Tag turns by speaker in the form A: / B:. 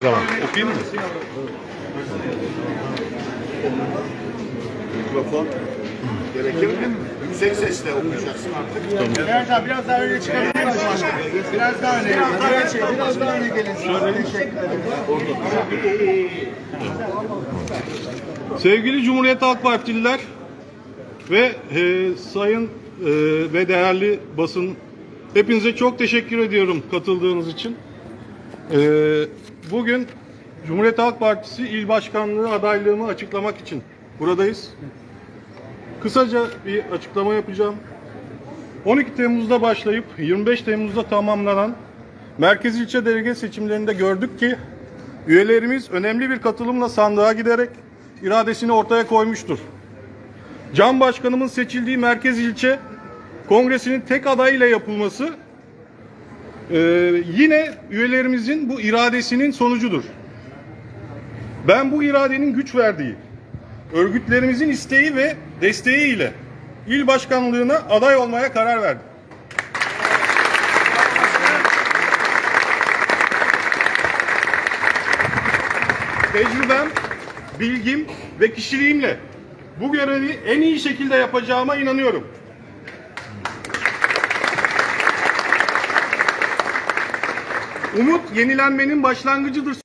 A: Tamam.
B: Okuyayım mı?
C: Mikrofon gerekir mi? Yüksek sesle okuyacaksın artık.
D: Biraz daha, biraz daha öne çıkabilir misin başkanım? Biraz daha öne. Biraz daha öne, biraz daha öne gelin. Teşekkür ederim.
B: Sevgili Cumhuriyet Halk Partililer ve e, sayın e, ve değerli basın hepinize çok teşekkür ediyorum katıldığınız için. E, bugün Cumhuriyet Halk Partisi İl Başkanlığı adaylığımı açıklamak için buradayız. Kısaca bir açıklama yapacağım. 12 Temmuz'da başlayıp 25 Temmuz'da tamamlanan merkez ilçe delege seçimlerinde gördük ki üyelerimiz önemli bir katılımla sandığa giderek iradesini ortaya koymuştur. Can Başkanımın seçildiği merkez ilçe kongresinin tek adayıyla yapılması e, yine üyelerimizin bu iradesinin sonucudur. Ben bu iradenin güç verdiği, örgütlerimizin isteği ve desteği ile il başkanlığına aday olmaya karar verdim. Tecrübem, bilgim ve kişiliğimle bu görevi en iyi şekilde yapacağıma inanıyorum. Umut yenilenmenin başlangıcıdır.